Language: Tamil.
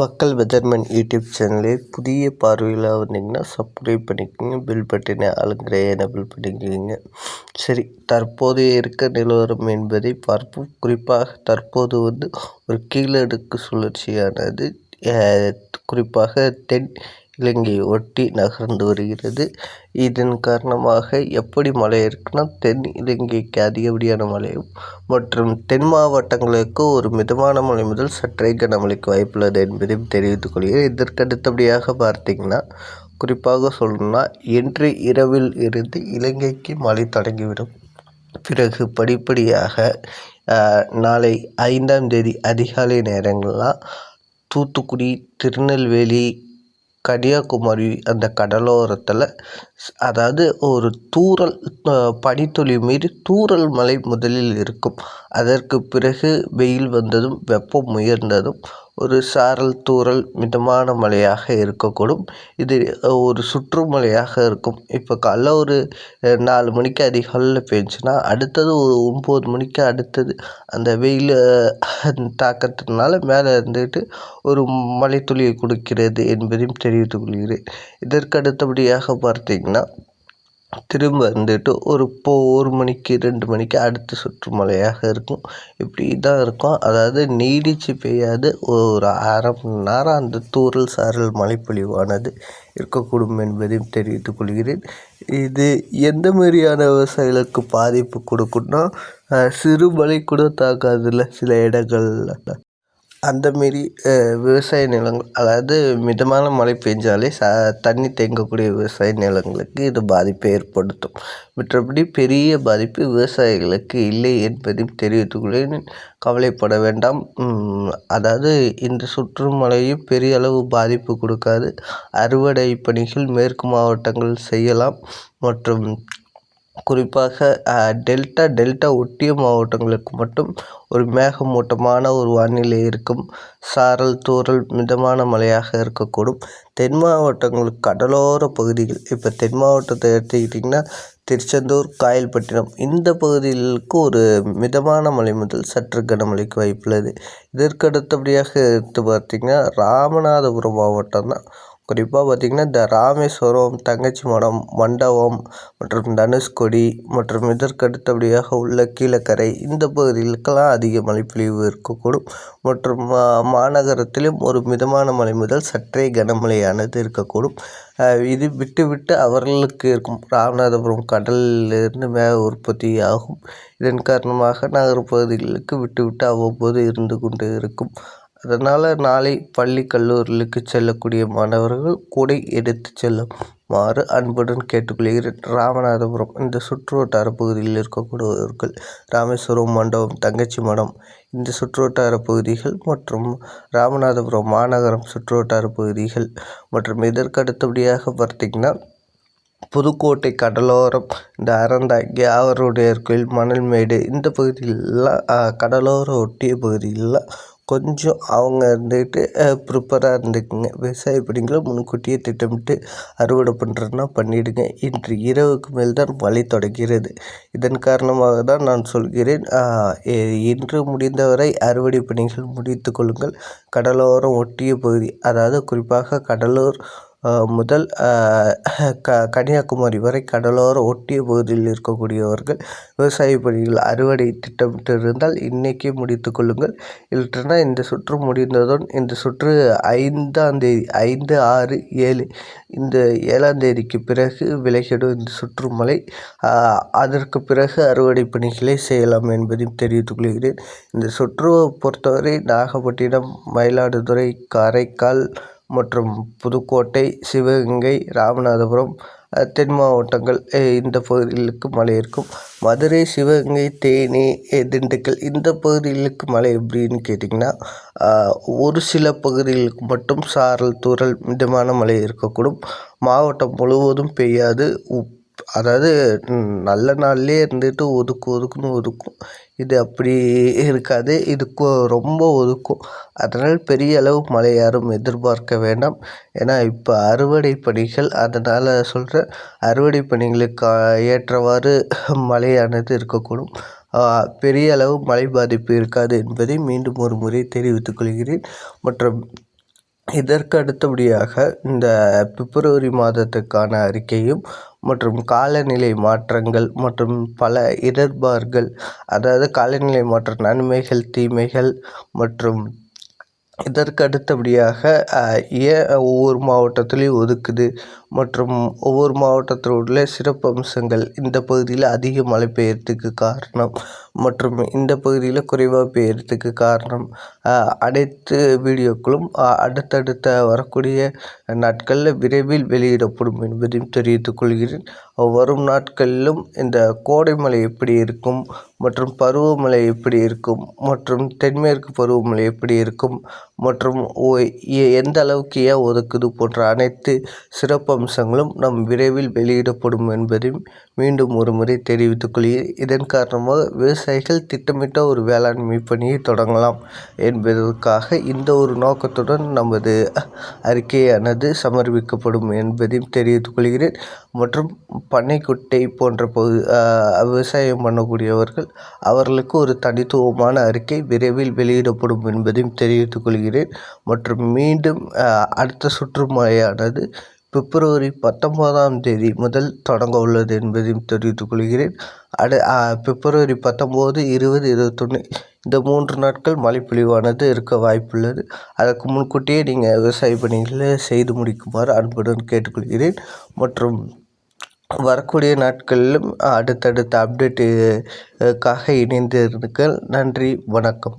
மக்கள் வெதர்மேன் யூடியூப் சேனலில் புதிய பார்வையில் வந்தீங்கன்னா சப்ஸ்கிரைப் பண்ணிக்கோங்க பில் பட்டினை அழுங்கிற எனபிள் பண்ணிக்கோங்க. சரி தற்போது இருக்க நிலவரம் என்பதை பார்ப்போம். குறிப்பாக தற்போது வந்து ஒரு கீழடுக்கு சுழற்சியானது குறிப்பாக தென் இலங்கையை ஒட்டி நகர்ந்து வருகிறது. இதன் காரணமாக எப்படி மழை இருக்குன்னா தென் இலங்கைக்கு அதிகப்படியான மழையும் மற்றும் தென் மாவட்டங்களுக்கு ஒரு மிதமான மழை முதல் சற்றே கனமழைக்கு வாய்ப்புள்ளது என்பதையும் தெரிவித்துக் கொள்கிறேன். இதற்கு அடுத்தபடியாக பார்த்தீங்கன்னா குறிப்பாக சொல்லணும்னா இன்று இரவில் இருந்து இலங்கைக்கு மழை தொடங்கிவிடும். பிறகு படிப்படியாக நாளை ஐந்தாம் தேதி அதிகாலை நேரங்கள்லாம் தூத்துக்குடி திருநெல்வேலி கன்னியாகுமரி அந்த கடலோரத்தில் அதாவது ஒரு தூறல் பனித்துளி மீறி தூறல் மழை முதலில் இருக்கும். அதற்கு பிறகு வெயில் வந்ததும் வெப்பம் உயர்ந்ததும் ஒரு சாரல் தூறல் மிதமான மழையாக இருக்கக்கூடும். இது ஒரு சுற்றுமழையாக இருக்கும். இப்போ காலைல ஒரு நாலு மணிக்கு அதிகாலையில் பெஞ்சுன்னா அடுத்தது ஒரு ஒம்பது மணிக்கு அடுத்தது அந்த வெயில் தாக்கத்தினால மேலே இருந்துட்டு ஒரு மழைத்துளியை கொடுக்கிறது என்பதையும் தெரிவித்துக் கொள்கிறேன். இதற்கு அடுத்தபடியாக பார்த்தீங்கன்னா திரும்ப வந்துட்டு ஒரு இப்போ ஒரு மணிக்கு ரெண்டு மணிக்கு அடுத்த சுற்று மழையாக இருக்கும். இப்படி தான் இருக்கும். அதாவது நீடித்து பெய்யாது. ஒரு அரை மணி நேரம் அந்த தூறல் சாரல் மழைப்பொழிவானது இருக்கக்கூடும் என்பதையும் தெரிவித்துக் கொள்கிறேன். இது எந்த மாதிரியான விவசாயிகளுக்கு பாதிப்பு கொடுக்குன்னா சிறு மழை கூட தாக்காதில்ல சில இடங்களில். அந்த மாரி விவசாய நிலங்கள் அதாவது மிதமான மழை பெஞ்சாலே ச தண்ணி தேங்கக்கூடிய விவசாய நிலங்களுக்கு இது பாதிப்பை ஏற்படுத்தும். மற்றபடி பெரிய பாதிப்பு விவசாயிகளுக்கு இல்லை என்பதையும் தெரிவித்துக்கொள்கிறேன். கவலைப்பட வேண்டாம். அதாவது இந்த சுற்று மழையும் பெரிய அளவு பாதிப்பு கொடுக்காது. அறுவடை பணிகள் மேற்கு மாவட்டங்கள் செய்யலாம். மற்றும் குறிப்பாக டெல்டா டெல்டா ஒட்டிய மாவட்டங்களுக்கு மட்டும் ஒரு மேகமூட்டமான ஒரு வானிலை இருக்கும். சாரல் தூறல் மிதமான மழையாக இருக்கக்கூடும். தென் மாவட்டங்களுக்கு கடலோர பகுதிகள் இப்போ தென் மாவட்டத்தை எடுத்துக்கிட்டிங்கன்னா திருச்செந்தூர் காயல்பட்டினம் இந்த பகுதிகளுக்கு ஒரு மிதமான மழை முதல் சற்று கனமழைக்கு வாய்ப்புள்ளது. இதற்கு அடுத்தபடியாக எடுத்து பார்த்திங்கன்னா ராமநாதபுரம் மாவட்டம் தான் குறிப்பாக பார்த்திங்கன்னா இந்த ராமேஸ்வரம் தங்கச்சி மடம் மண்டபம் மற்றும் தனுஷ்கோடி மற்றும் இதற்கு அடுத்தபடியாக உள்ள கீழக்கரை இந்த பகுதிகளுக்கெல்லாம் அதிக மழைப்பொழிவு இருக்கக்கூடும். மற்றும் மாநகரத்திலும் ஒரு மிதமான மழை முதல் சற்றே கனமழையானது இருக்கக்கூடும். இது விட்டு விட்டு அவர்களுக்கு இருக்கும் ராமநாதபுரம் கடலிலிருந்து மேக உற்பத்தி ஆகும் இதன் காரணமாக நகர்ப்பகுதிகளுக்கு விட்டு விட்டு அவ்வப்போது இருந்து கொண்டு இருக்கும் அதனால் நாளை பள்ளி கல்லூரிகளுக்கு செல்லக்கூடிய மாணவர்கள் கூடை எடுத்து செல்லுமாறு அன்புடன் கேட்டுக்கொள்கிறேன். ராமநாதபுரம் இந்த சுற்றுவட்டார பகுதியில் இருக்கக்கூடியவர்கள் ராமேஸ்வரம் மண்டபம் தங்கச்சி மடம் இந்த சுற்றுவட்டார பகுதிகள் மற்றும் ராமநாதபுரம் மாநகரம் சுற்றுவட்டார பகுதிகள் மற்றும் இதற்கு அடுத்தபடியாக பார்த்திங்கன்னா புதுக்கோட்டை கடலோரம் இந்த அறந்தாங்கி கியாவருடைய கோயில் மணல்மேடு இந்த பகுதியிலலாம் கடலோர ஒட்டிய பகுதியிலலாம் கொஞ்சம் அவங்க இருந்துக்கிட்டு ப்ரிப்பராக இருந்துக்குங்க. விவசாய பணிகளை முன்கூட்டியே திட்டமிட்டு அறுவடை பண்ணுறதுனா பண்ணிவிடுங்க இன்று இரவுக்கு மேல் தான் மழை தொடங்கிறது. இதன் காரணமாக தான் நான் சொல்கிறேன் இன்று முடிந்தவரை அறுவடை பணிகள் முடித்து கொள்ளுங்கள். கடலோரம் ஒட்டிய பகுதி அதாவது குறிப்பாக கடலூர் முதல் க கன்னியாகுமரி வரை கடலோர ஒட்டிய பகுதியில் இருக்கக்கூடியவர்கள் விவசாய பணிகள் அறுவடை திட்டமிட்டு இருந்தால் இன்றைக்கே முடித்து கொள்ளுங்கள். இல்லைன்னா இந்த சுற்று முடிந்ததும் இந்த சுற்று ஐந்தாம் தேதி ஐந்து ஆறு ஏழு இந்த ஏழாம் தேதிக்கு பிறகு விலகிடும் இந்த சுற்று மழை அதற்கு பிறகு அறுவடை பணிகளை செய்யலாம் என்பதையும் தெரிவித்துக் கொள்கிறேன். இந்த சுற்றுவை பொறுத்தவரை நாகப்பட்டினம் மயிலாடுதுறை காரைக்கால் மற்றும் புதுக்கோட்டை சிவகங்கை ராமநாதபுரம் தென் மாவட்டங்கள் இந்த பகுதிகளுக்கு மழை இருக்கும். மதுரை சிவகங்கை தேனி திண்டுக்கல் இந்த பகுதிகளுக்கு மழை எப்படின்னு கேட்டிங்கன்னா ஒரு சில பகுதிகளுக்கு மட்டும் சாரல் தூறல் மிதமான மழை இருக்கக்கூடும். மாவட்டம் முழுவதும் பெய்யாது. அதாவது நல்ல நாள்லேயே இருந்துட்டு ஒதுக்கு ஒதுக்குன்னு ஒதுக்கும். இது அப்படி இருக்காது. இது ரொம்ப ஒதுக்கும். அதனால் பெரிய அளவு மழை யாரும் எதிர்பார்க்க வேண்டாம். ஏன்னா இப்போ அறுவடை பணிகள் அதனால் சொல்கிறேன் அறுவடை பணிகளுக்கு ஏற்றவாறு மழையானது இருக்கக்கூடும். பெரிய அளவு மழை பாதிப்பு இருக்காது என்பதை மீண்டும் ஒரு முறை தெரிவித்துக் கொள்கிறேன். மற்றும் இதற்கு அடுத்தபடியாக இந்த பிப்ரவரி மாதத்துக்கான அறிக்கையும் மற்றும் காலநிலை மாற்றங்கள் மற்றும் பல இடர்பாடுகள் அதாவது காலநிலை மாற்ற நன்மைகள் தீமைகள் மற்றும் இதற்கு அடுத்தபடியாக ஏன் ஒவ்வொரு மாவட்டத்துலேயும் ஒதுக்குது. மற்றும் ஒவ்வொரு மாவட்டத்தில் உள்ள சிறப்பம்சங்கள் இந்த பகுதியில் அதிக மழை பெய்யறதுக்கு காரணம். மற்றும் இந்த பகுதியில் குறைவாக பெய்யறதுக்கு காரணம் அனைத்து வீடியோக்களும் அடுத்தடுத்த வரக்கூடிய நாட்களில் விரைவில் வெளியிடப்படும் என்பதையும் தெரிவித்துக் கொள்கிறேன். வரும் நாட்களிலும் இந்த கோடை மழை எப்படி இருக்கும் மற்றும் பருவமழை எப்படி இருக்கும்? மற்றும் தென்மேற்கு பருவமழை எப்படி இருக்கும்? மற்றும் எந்த அளவுக்கு ஏன் ஒதுக்குது போன்ற அனைத்து சிறப்பம்சங்களும் நம் விரைவில் வெளியிடப்படும் என்பதையும் மீண்டும் ஒரு முறை தெரிவித்துக் கொள்கிறேன். இதன் காரணமாக விவசாயிகள் திட்டமிட்ட ஒரு வேளாண்மை பணியை தொடங்கலாம் என்பதற்காக இந்த ஒரு நோக்கத்துடன் நமது அறிக்கையானது சமர்ப்பிக்கப்படும் என்பதையும் தெரிவித்துக் கொள்கிறேன். மற்றும் பண்ணைக்குட்டை போன்ற பகு விவசாயம் பண்ணக்கூடியவர்கள் அவர்களுக்கு ஒரு தனித்துவமான அறிக்கை விரைவில் வெளியிடப்படும் என்பதையும் தெரிவித்துக் கொள்கிறேன். மற்றும் மீண்டும் அடுத்த சுற்றுமழையானது பிப்ரவரி பத்தொம்போதாம் தேதி முதல் தொடங்க உள்ளது என்பதையும் தெரிவித்துக் கொள்கிறேன். அடு பிப்ரவரி பத்தொம்போது இருபது இருபத்தொன்று இந்த மூன்று நாட்கள் மழைப்பொழிவானது இருக்க வாய்ப்புள்ளது. அதற்கு முன்கூட்டியே நீங்கள் விவசாய பணிகளை செய்து முடிக்குமாறு அன்புடன் கேட்டுக்கொள்கிறேன். மற்றும் வரக்கூடிய நாட்களிலும் அடுத்தடுத்த அப்டேட்டுக்காக இணைந்திருங்கள். நன்றி வணக்கம்.